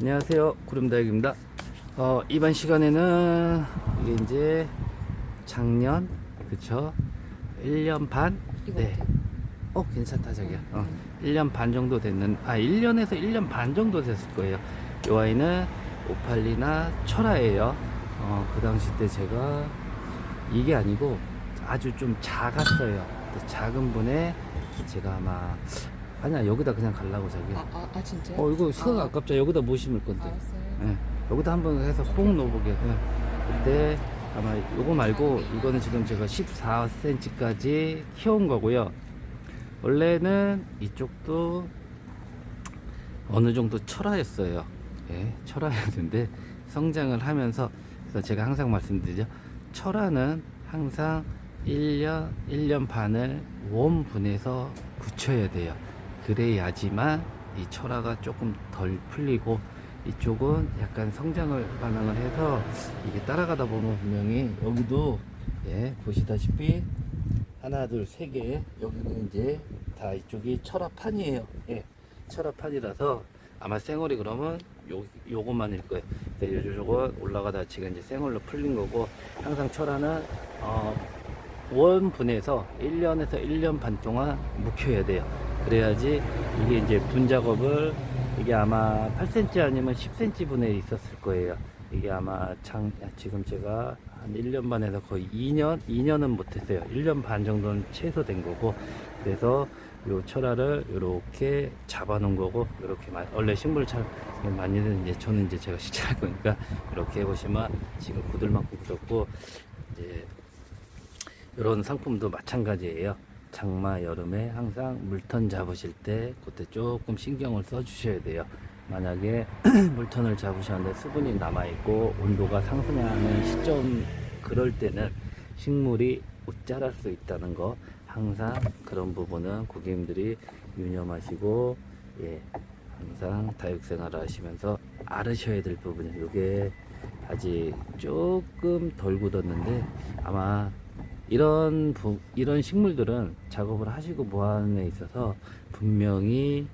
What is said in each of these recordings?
안녕하세요. 구름다육입니다. 어, 이번 시간에는 이게 이제 작년 그쵸? 1년 반? 네. 어 괜찮다 자기야. 어, 음. 1년 반 정도 됐는 아 1년에서 1년 반 정도 됐을 거예요. 이 아이는 오팔리나 철화예요. 어, 그 당시 때 제가 이게 아니고 아주 좀 작았어요. 작은 분에 제가 아마 아니야 여기다 그냥 갈라고 자기 아, 아, 아 진짜요? 어 이거 시간 아. 아깝죠 여기다 못 심을 건데 알았어요. 예, 여기다 한번 해서 꼭 넣어보게. 예. 그때 아마 요거 말고 이거는 지금 제가 14cm까지 키운 거고요. 원래는 이쪽도 어느 정도 철화였어요. 예, 철화였는데 성장을 하면서 그래서 제가 항상 말씀드리죠. 철화는 항상 1년, 1년 반을 원 분해서 굳혀야 돼요. 그래야지만 이 철화가 조금 덜 풀리고 이쪽은 약간 성장을 반응을 해서 이게 따라가다 보면 분명히 여기도 예 보시다시피 하나 둘 세 개 여기는 이제 다 이쪽이 철화판이에요. 예 철화판이라서 아마 생얼이 그러면 요 요것만일 거예요. 근데 요 요건 올라가다 지금 이제 생얼로 풀린 거고 항상 철화는 어 원 분해서 1년에서 1년 반 동안 묵혀야 돼요 그래야지 이게 이제 분 작업을 이게 아마 8cm 아니면 10cm 분에 있었을 거예요. 이게 아마 장, 지금 제가 한 1년 반에서 거의 2년, 2년은 못했어요. 1년 반 정도는 최소 된 거고, 그래서 요 철화를 이렇게 잡아 놓은 거고, 이렇게 원래 식물 잘 많이는 이제 저는 이제 제가 시작할 거니까 이렇게 해보시면 지금 굳을 만큼 굳었고, 이제 이런 상품도 마찬가지예요. 장마 여름에 항상 물턴 잡으실 때 그때 조금 신경을 써 주셔야 돼요. 만약에 물턴을 잡으셨는데 수분이 남아 있고 온도가 상승하는 시점 그럴 때는 식물이 못 자랄 수 있다는 거 항상 그런 부분은 고객님들이 유념하시고 예 항상 다육생활을 하시면서 알으셔야 될 부분이에요. 이게 아직 조금 덜 굳었는데 아마 이런 부, 이런 식물들은 작업을 하시고 뭐하는 데 있어서 분명히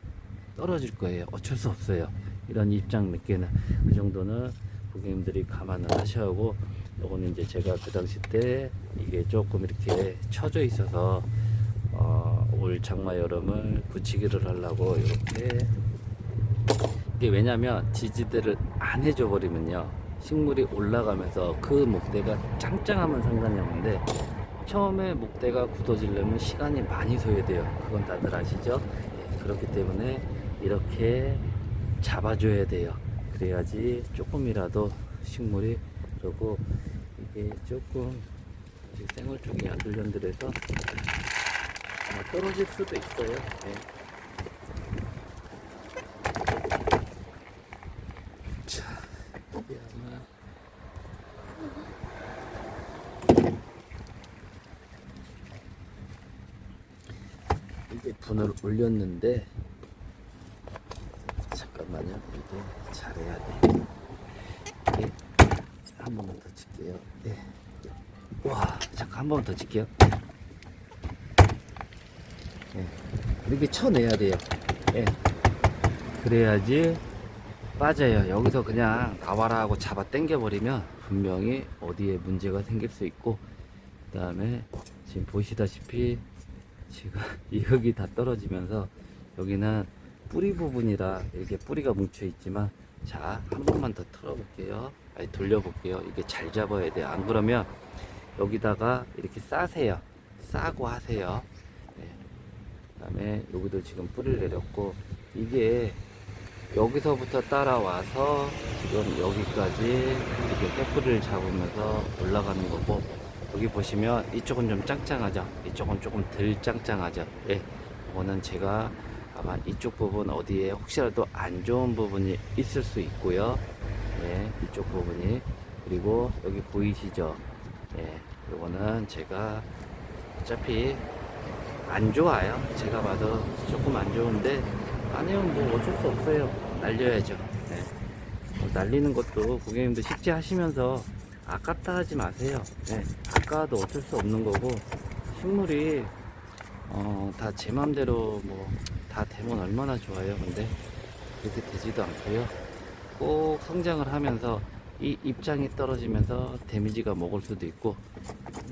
떨어질 거예요. 어쩔 수 없어요. 이런 입장 몇 개는 그 정도는 고객님들이 감안을 하셔야 하고 요거는 이제 제가 그 당시 때 이게 조금 이렇게 처져 있어서 어, 올 장마 여름을 굳히기를 하려고 이렇게 이게 왜냐면 지지대를 안 해줘 버리면요 식물이 올라가면서 그 목대가 짱짱하면 상관이 없는데 처음에 목대가 굳어지려면 시간이 많이 소요돼요. 그건 다들 아시죠? 예, 그렇기 때문에 이렇게 잡아줘야 돼요. 그래야지 조금이라도 식물이 그리고 이게 조금 생얼 쪽이 안들연들해서 떨어질 수도 있어요. 예. 자, 이게 아마 이게 분을 올렸는데 잠깐만요 이게 잘해야 돼 이게 한 번만 더 칠게요 예. 와 잠깐 한 번 더 칠게요 예. 이렇게 쳐내야 돼요 예. 그래야지 빠져요 여기서 그냥 나와라 하고 잡아 당겨 버리면 분명히 어디에 문제가 생길 수 있고 그 다음에 지금 보시다시피 지금 이 흙이 다 떨어지면서 여기는 뿌리 부분이라 이렇게 뿌리가 뭉쳐 있지만 자 한 번만 더 털어볼게요. 아니 돌려볼게요. 이게 잘 잡아야 돼요. 안 그러면 여기다가 이렇게 싸세요. 싸고 하세요. 네. 그 다음에 여기도 지금 뿌리를 내렸고 이게 여기서부터 따라와서 지금 여기까지 이렇게 빼뿌리를 잡으면서 올라가는 거고 여기 보시면 이쪽은 좀 짱짱하죠? 이쪽은 조금 덜 짱짱하죠? 예 이거는 제가 아마 이쪽 부분 어디에 혹시라도 안 좋은 부분이 있을 수 있고요. 예 이쪽 부분이. 그리고 여기 보이시죠? 예 이거는 제가 어차피 안 좋아요. 제가 봐도 조금 안 좋은데 아니면 뭐 어쩔 수 없어요. 날려야죠. 예. 뭐 날리는 것도 고객님들 식재 하시면서 아깝다 하지 마세요. 네, 아까워도 어쩔 수 없는 거고 식물이 어, 다 제 맘대로 뭐 다 되면 얼마나 좋아요. 근데 그렇게 되지도 않고요. 꼭 성장을 하면서 이 입장이 떨어지면서 데미지가 먹을 수도 있고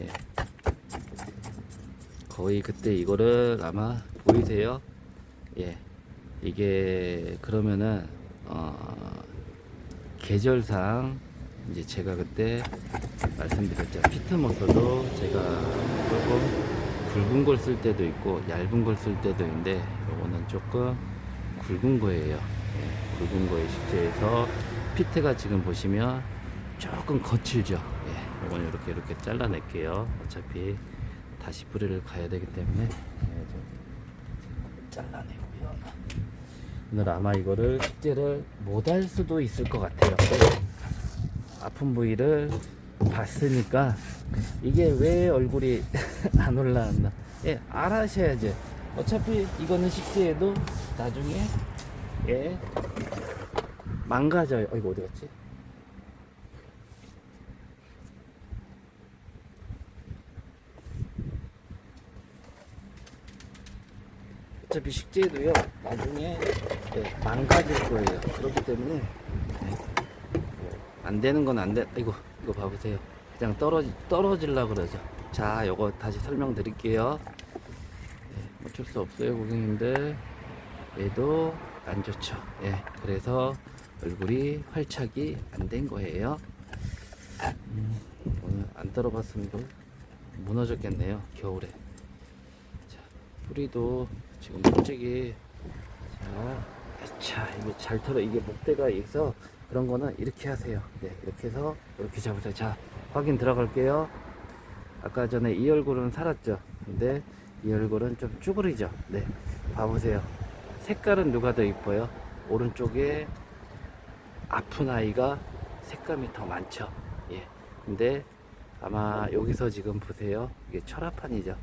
예. 거의 그때 이거를 아마 보이세요? 예. 이게 그러면은 어 계절상 이제 제가 그때 말씀드렸죠. 피트 모터도 제가 조금 굵은 걸 쓸 때도 있고 얇은 걸 쓸 때도 있는데 요거는 조금 굵은 거예요. 예, 굵은 거에 식재해서 피트가 지금 보시면 조금 거칠죠. 예, 요거는 이렇게 이렇게 잘라낼게요. 어차피 다시 뿌리를 가야 되기 때문에 예, 좀 잘라내고요. 오늘 아마 이거를 식재를 못 할 수도 있을 것 같아요. 아픈 부위를 봤으니까 이게 왜 얼굴이 안 올라왔나? 예, 알아셔야죠. 어차피 이거는 식재해도 나중에 예 망가져요. 어, 이거 어디 갔지? 어차피 식재도요 나중에 예, 망가질 거예요. 그렇기 때문에 예, 안 되는 건 안 돼. 이거 이거 봐보세요. 그냥 떨어지 떨어질라 그러죠. 자, 요거 다시 설명드릴게요. 예, 어쩔 수 없어요, 고객님들. 얘도 안 좋죠. 예, 그래서 얼굴이 활착이 안 된 거예요. 음, 오늘 안 떨어봤으면 무너졌겠네요, 겨울에. 자, 뿌리도 지금 솔직히 자, 자, 이게 잘 털어. 이게 목대가 있어. 그런 거는 이렇게 하세요. 네, 이렇게 해서 이렇게 잡으세요. 자, 확인 들어갈게요. 아까 전에 이 얼굴은 살았죠. 근데 이 얼굴은 좀 쭈그리죠. 네, 봐보세요. 색깔은 누가 더 이뻐요? 오른쪽에 아픈 아이가 색감이 더 많죠. 예. 근데 아마 여기서 지금 보세요. 이게 철화판이죠.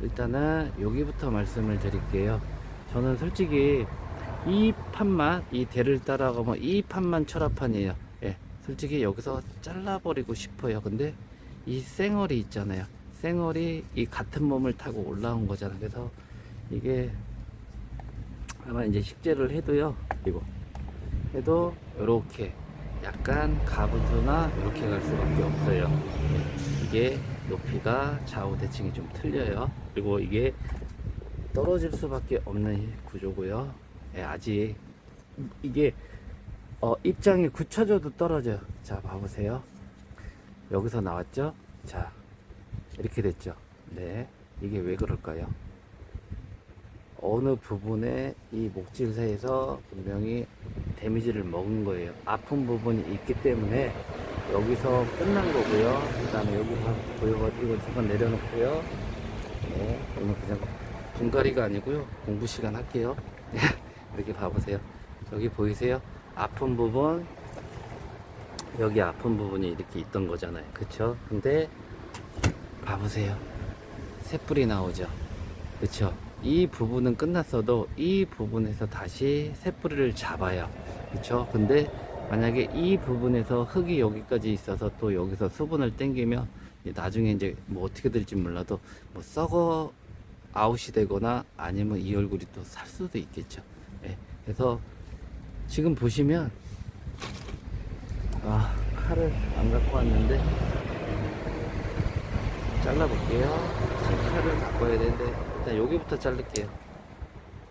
일단은 여기부터 말씀을 드릴게요. 저는 솔직히 이 판만 이 대를 따라가면 이 판만 철화판이에요. 예, 솔직히 여기서 잘라버리고 싶어요. 근데 이 쌩얼이 있잖아요. 쌩얼이 이 같은 몸을 타고 올라온 거잖아요. 그래서 이게 아마 이제 식재를 해도요. 이거 해도 이렇게 약간 가분수나 이렇게 갈 수밖에 없어요. 예, 이게 높이가 좌우 대칭이 좀 틀려요. 그리고 이게 떨어질 수밖에 없는 구조고요. 예, 아직 이게 어, 입장이 굳혀져도 떨어져요. 자, 봐보세요. 여기서 나왔죠? 자, 이렇게 됐죠? 네. 이게 왜 그럴까요? 어느 부분에 이 목질사에서 분명히 데미지를 먹은 거예요. 아픈 부분이 있기 때문에 여기서 끝난 거고요. 그 다음에 여기 봐- 보여, 이거 잠깐 내려놓고요. 네, 오늘 그냥 분갈이가 아니고요. 공부 시간 할게요. 이렇게 봐보세요. 여기 보이세요? 아픈 부분, 여기 아픈 부분이 이렇게 있던 거잖아요. 그쵸? 근데 봐보세요. 새뿔이 나오죠. 그쵸? 이 부분은 끝났어도 이 부분에서 다시 새뿌리를 잡아요. 그쵸? 근데 만약에 이 부분에서 흙이 여기까지 있어서 또 여기서 수분을 땡기면 나중에 이제 뭐 어떻게 될지 몰라도 뭐 썩어 아웃이 되거나 아니면 이 얼굴이 또 살 수도 있겠죠. 예. 그래서 지금 보시면 아 칼을 안 갖고 왔는데 잘라볼게요. 칼을 갖고 와야 되는데 일단 여기부터 자를게요.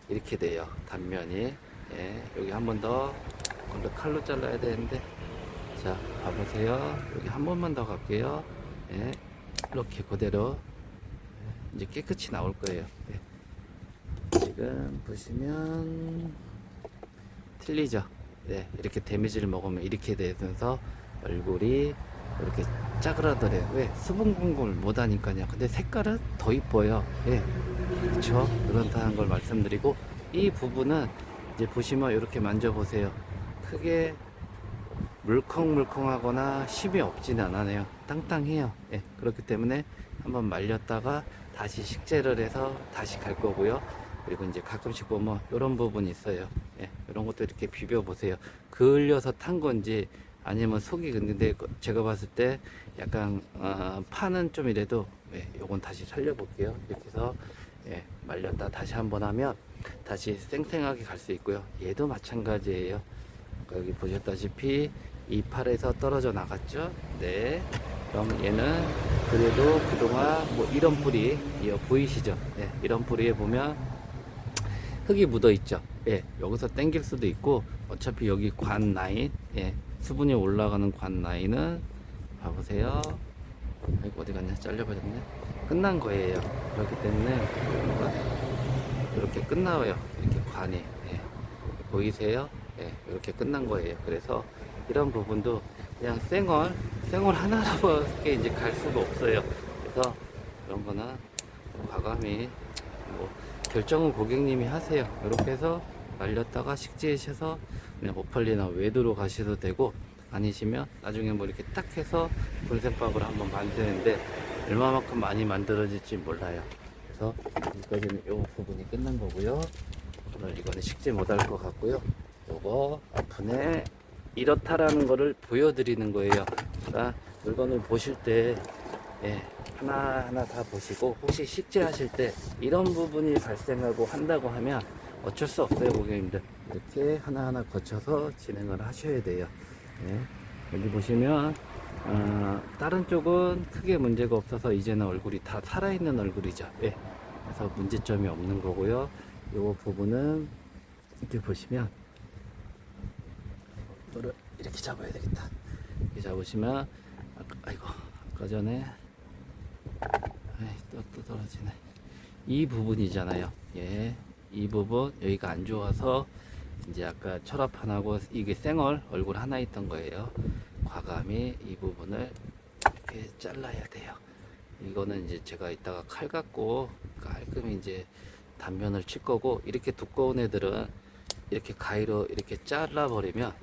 이렇게 돼요. 단면이. 예, 여기 한 번 더. 근데 칼로 잘라야 되는데. 자, 봐보세요. 여기 한 번만 더 갈게요. 예, 이렇게 그대로. 예, 이제 깨끗이 나올 거예요. 예. 지금 보시면 틀리죠. 네, 이렇게 데미지를 먹으면 이렇게 되면서 얼굴이 이렇게 짜그라들어요. 왜? 수분 공급을 못 하니까요. 근데 색깔은 더 이뻐요. 예. 그렇죠? 그렇다는 걸 말씀드리고 이 부분은 이제 보시면 이렇게 만져보세요. 크게 물컹물컹하거나 심이 없지는 않아요. 땅땅해요. 예. 그렇기 때문에 한번 말렸다가 다시 식재를 해서 다시 갈 거고요. 그리고 이제 가끔씩 보면 이런 부분이 있어요. 예. 이런 것도 이렇게 비벼 보세요. 그을려서 탄 건지 아니면 속이 근데 그 제가 봤을 때 약간 어, 파는 좀 이래도 예, 요건 다시 살려볼게요. 이렇게 해서 예, 말렸다 다시 한번 하면 다시 쌩쌩하게 갈 수 있고요. 얘도 마찬가지예요. 여기 보셨다시피 이 팔에서 떨어져 나갔죠. 네. 그럼 얘는 그래도 그동안 뭐 이런 뿌리 이어 보이시죠? 네, 이런 뿌리에 보면 흙이 묻어 있죠. 예, 여기서 당길 수도 있고 어차피 여기 관 라인, 예, 수분이 올라가는 관 라인은 봐보세요. 아이고 어디 갔냐? 잘려버렸네. 끝난 거예요. 그렇기 때문에 이렇게 끝나요. 이렇게 관이 예. 보이세요? 예, 이렇게 끝난 거예요. 그래서 이런 부분도 그냥 생얼, 생얼 하나로밖에 이제 갈 수가 없어요. 그래서 이런 거는 과감히 뭐 결정은 고객님이 하세요. 이렇게 해서 말렸다가 식재하셔서 그냥 모팔리나 외도로 가셔도 되고 아니시면 나중에 뭐 이렇게 딱 해서 분생밥을 한번 만드는데 얼마만큼 많이 만들어질지 몰라요. 그래서 여기까지는 이 부분이 끝난 거고요. 오늘 이거는 식재 못할 것 같고요. 요거 앞에 이렇다라는 거를 보여드리는 거예요. 그러니까 물건을 보실 때 예, 하나하나 다 보시고 혹시 식재하실 때 이런 부분이 발생하고 한다고 하면 어쩔 수 없어요 고객님들. 이렇게 하나하나 거쳐서 진행을 하셔야 돼요. 예, 여기 보시면 어, 다른 쪽은 크게 문제가 없어서 이제는 얼굴이 다 살아있는 얼굴이죠. 예, 그래서 문제점이 없는 거고요. 이 부분은 이렇게 보시면 이렇게 잡아야 되겠다. 이렇게 잡으시면 아이고 아까 전에 또, 또 떨어지네. 이 부분이잖아요. 예. 이 부분, 여기가 안 좋아서, 이제 아까 철합판하고 이게 생얼 얼굴 하나 있던 거예요. 과감히 이 부분을 이렇게 잘라야 돼요. 이거는 이제 제가 이따가 칼 갖고 깔끔히 이제 단면을 칠 거고, 이렇게 두꺼운 애들은 이렇게 가위로 이렇게 잘라버리면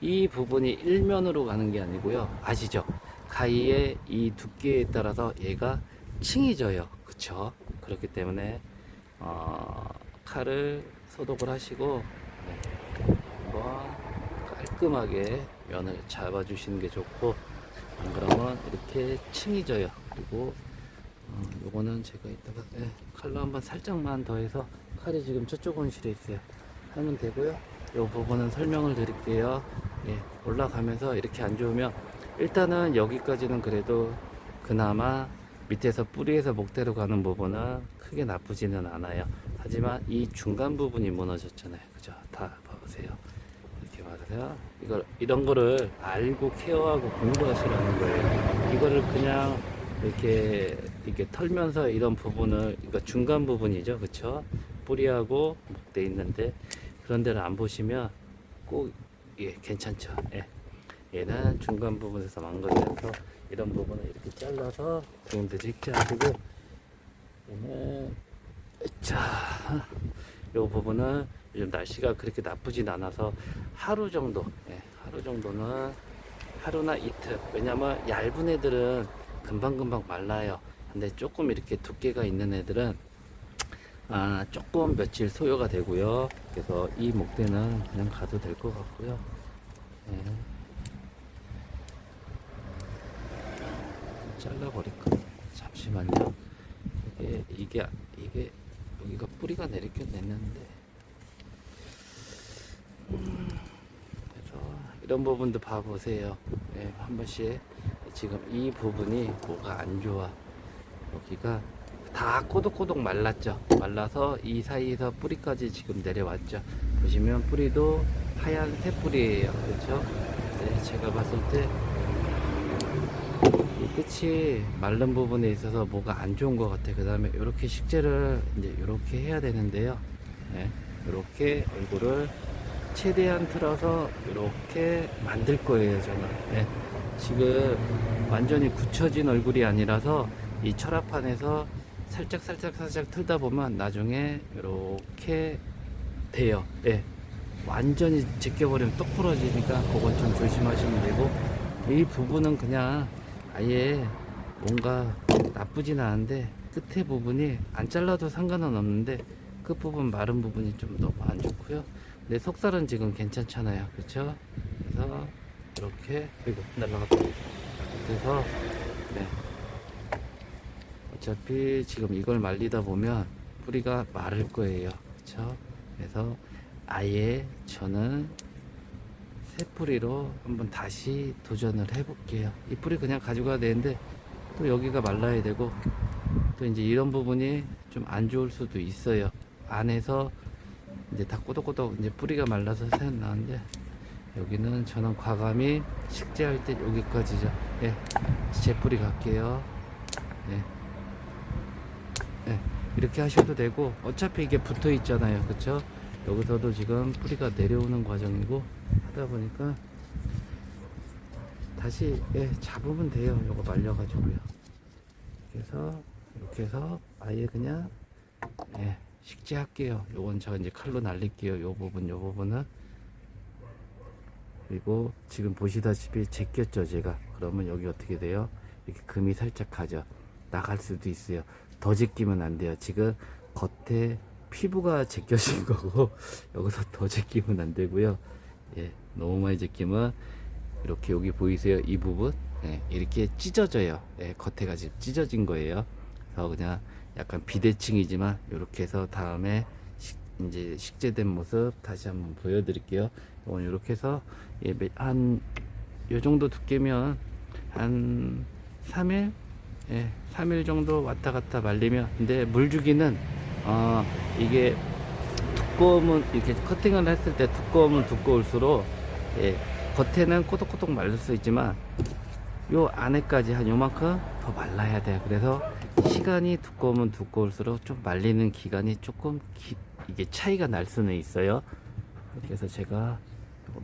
이 부분이 일면으로 가는 게 아니고요. 아시죠? 가위의 이 두께에 따라서 얘가 층이 져요. 그쵸? 그렇기 때문에, 어, 칼을 소독을 하시고, 네, 한번 깔끔하게 면을 잡아주시는 게 좋고, 안 그러면 이렇게 층이 져요. 그리고, 어, 요거는 제가 이따가, 네, 칼로 한번 살짝만 더 해서, 칼이 지금 저쪽 온실에 있어요. 하면 되고요. 요 부분은 설명을 드릴게요. 예, 올라가면서 이렇게 안 좋으면 일단은 여기까지는 그래도 그나마 밑에서 뿌리에서 목대로 가는 부분은 크게 나쁘지는 않아요. 하지만 이 중간 부분이 무너졌잖아요. 그죠? 다 봐보세요. 이렇게 봐보세요. 이걸, 이런 거를 알고 케어하고 공부하시라는 거예요. 이거를 그냥 이렇게, 이렇게 털면서 이런 부분을, 그러니까 중간 부분이죠. 그쵸? 뿌리하고 목대 있는데 그런 데를 안 보시면 꼭, 예, 괜찮죠. 예. 얘는 중간 부분에서 망가져서 이런 부분을 이렇게 잘라서 고객님들이 식재하시고 얘는 자, 요 부분은 요즘 날씨가 그렇게 나쁘진 않아서 하루 정도, 예, 하루 정도는 하루나 이틀. 왜냐면 얇은 애들은 금방금방 말라요. 근데 조금 이렇게 두께가 있는 애들은 아, 조금 며칠 소요가 되고요. 그래서 이 목대는 그냥 가도 될 것 같고요. 예. 잘라버릴까? 잠시만요. 이게, 이게, 이게, 여기가 뿌리가 내리긴 냈는데. 음, 그래서 이런 부분도 봐보세요. 예, 한 번씩. 지금 이 부분이 뭐가 안 좋아. 여기가 다 꼬독꼬독 말랐죠. 말라서 이 사이에서 뿌리까지 지금 내려왔죠. 보시면 뿌리도 하얀 새 뿌리예요. 그렇죠? 네, 제가 봤을 때이 끝이 마른 부분에 있어서 뭐가 안 좋은 것 같아. 그 다음에 이렇게 식재를 이제 이렇게 해야 되는데요. 네, 이렇게 얼굴을 최대한 틀어서 이렇게 만들 거예요. 저는. 네, 지금 완전히 굳혀진 얼굴이 아니라서 이 철합판에서 살짝 살짝 살짝 틀다 보면 나중에 이렇게 돼요. 예. 완전히 제껴버리면 똑 부러지니까 그건 좀 조심하시면 되고 이 부분은 그냥 아예 뭔가 나쁘진 않은데 끝에 부분이 안 잘라도 상관은 없는데 끝 부분 마른 부분이 좀 너무 안 좋고요. 근데 속살은 지금 괜찮잖아요. 그렇죠? 그래서 이렇게 이거 날라갔다. 그래서 네. 어차피 지금 이걸 말리다 보면 뿌리가 마를 거예요. 그렇죠? 그래서 아예 저는 새 뿌리로 한번 다시 도전을 해볼게요. 이 뿌리 그냥 가져가야 되는데 또 여기가 말라야 되고 또 이제 이런 부분이 좀 안 좋을 수도 있어요. 안에서 이제 다 꼬독꼬독 이제 뿌리가 말라서 새 나는데 여기는 저는 과감히 식재할 때 여기까지죠. 예, 제 뿌리 갈게요. 예. 예, 이렇게 하셔도 되고 어차피 이게 붙어 있잖아요. 그쵸? 여기서도 지금 뿌리가 내려오는 과정이고 하다 보니까 다시 예, 잡으면 돼요. 요거 말려가지고요. 그래서 이렇게 해서 아예 그냥 예, 식재할게요. 요건 제가 이제 칼로 날릴게요. 요 부분, 요 부분은 그리고 지금 보시다시피 제꼈죠 제가 그러면 여기 어떻게 돼요 이렇게 금이 살짝 가죠 나갈 수도 있어요 더 제끼면 안 돼요 지금 겉에 피부가 제껴진 거고 여기서 더 제끼면 안 되고요. 예 너무 많이 제끼면 이렇게 여기 보이세요? 이 부분? 예, 이렇게 찢어져요. 예, 겉에가 지금 찢어진 거예요. 그래서 그냥 약간 비대칭이지만 이렇게 해서 다음에 식, 이제 식재된 모습 다시 한번 보여드릴게요. 이건 이렇게 해서 예, 한요 정도 두께면 한 3일? 예, 3일 정도 왔다 갔다 말리면 근데 물주기는 어 이게 두꺼우면 이렇게 커팅을 했을 때 두꺼우면 두꺼울수록 예, 겉에는 꼬독꼬독 말릴 수 있지만 요 안에까지 한 요만큼 더 말라야 돼요. 그래서 시간이 두꺼우면 두꺼울수록 좀 말리는 기간이 조금 기, 이게 차이가 날 수는 있어요. 해서 제가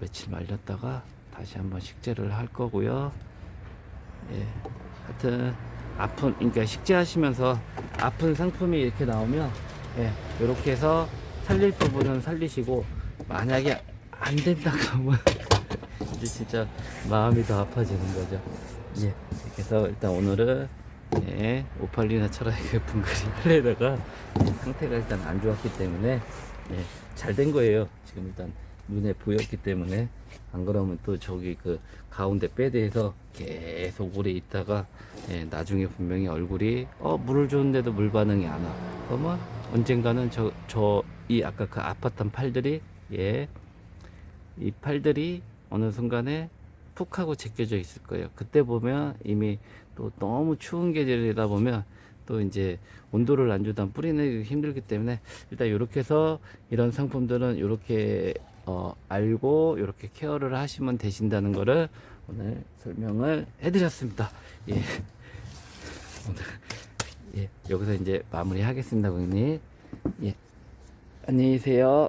며칠 말렸다가 다시 한번 식재를 할 거고요. 예. 하여튼 아픈 그러니까 식재하시면서 아픈 상품이 이렇게 나오면 예, 이렇게 해서 살릴 부분은 살리시고 만약에 안 된다 그러면 이제 진짜 마음이 더 아파지는 거죠. 예. 해서 일단 오늘은 예, 오팔리나 철학의 예쁜 그림 하려다가 상태가 일단 안 좋았기 때문에 예, 잘 된 거예요. 지금 일단 눈에 보였기 때문에 안 그러면 또 저기 그 가운데 빼대에서 계속 오래 있다가 예, 나중에 분명히 얼굴이 어 물을 줬는데도 물 반응이 안 와. 그러면 언젠가는 저 저 이 아까 그 아팠던 팔들이 예, 이 팔들이 어느 순간에 푹 하고 제껴져 있을 거예요. 그때 보면 이미 또 너무 추운 계절이다 보면 또 이제 온도를 안 주다 뿌리내기 힘들기 때문에 일단 이렇게 해서 이런 상품들은 이렇게 어, 알고 이렇게 케어를 하시면 되신다는 거를 오늘 설명을 해드렸습니다. 예. 오늘 예 여기서 이제 마무리 하겠습니다, 고객님. 예 안녕히 계세요.